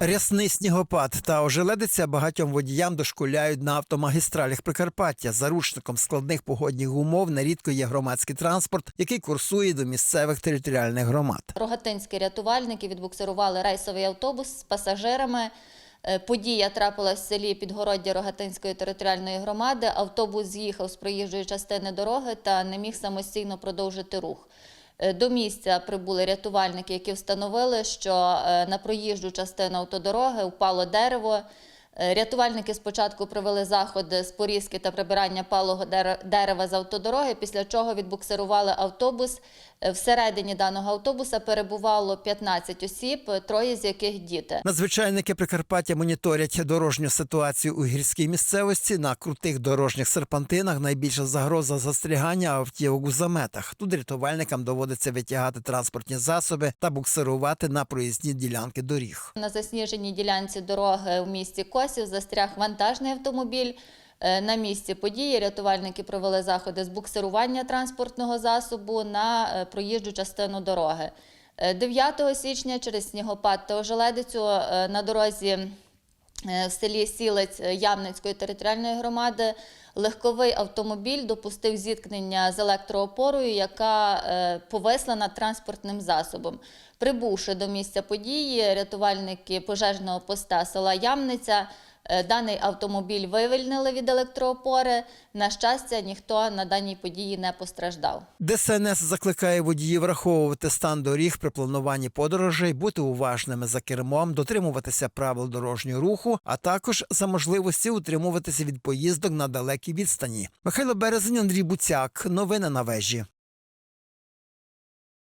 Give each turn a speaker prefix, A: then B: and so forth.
A: Рясний снігопад та ожеледиця багатьом водіям дошкуляють на автомагістралях Прикарпаття. Заручником складних погодних умов нерідко є громадський транспорт, який курсує до місцевих територіальних громад.
B: Рогатинські рятувальники відбуксирували рейсовий автобус з пасажирами. Е, Подія трапилась в селі Підгороддя Рогатинської територіальної громади. Автобус з'їхав з проїжджої частини дороги та не міг самостійно продовжити рух. Е, До місця прибули рятувальники, які встановили, що е, на проїжджу частину автодороги впало дерево. Е, Рятувальники спочатку провели заходи з порізки та прибирання палого дерева з автодороги, після чого відбуксирували автобус. Е, Всередині даного автобуса перебувало 15 осіб, троє з яких діти.
A: Надзвичайники Прикарпаття моніторять дорожню ситуацію у гірській місцевості. На крутих дорожніх серпантинах найбільша загроза застрягання автівок у заметах. Тут рятувальникам доводиться витягати транспортні засоби та буксирувати на проїзні ділянки доріг.
B: На засніженій ділянці дороги в місті Косів застряг вантажний автомобіль. Е, На місці події рятувальники провели заходи з буксирування транспортного засобу на е, проїжджу частину дороги. Е, 9 січня через снігопад та ожеледицю е, на дорозі е, в селі Сілець е, Ямницької територіальної громади легковий автомобіль допустив зіткнення з електроопорою, яка е, повисла над транспортним засобом. Прибувши до місця події, рятувальники пожежного поста села Ямниця е, даний автомобіль вивільнили від електроопори. На щастя, ніхто на даній події не постраждав.
A: ДСНС закликає водіїв враховувати стан доріг при плануванні подорожей, бути уважними за кермом, дотримуватися правил дорожнього руху, а також за можливості утримуватися від поїздок на далекій відстані. Михайло Березень, Андрій Буцяк. Новини на вежі.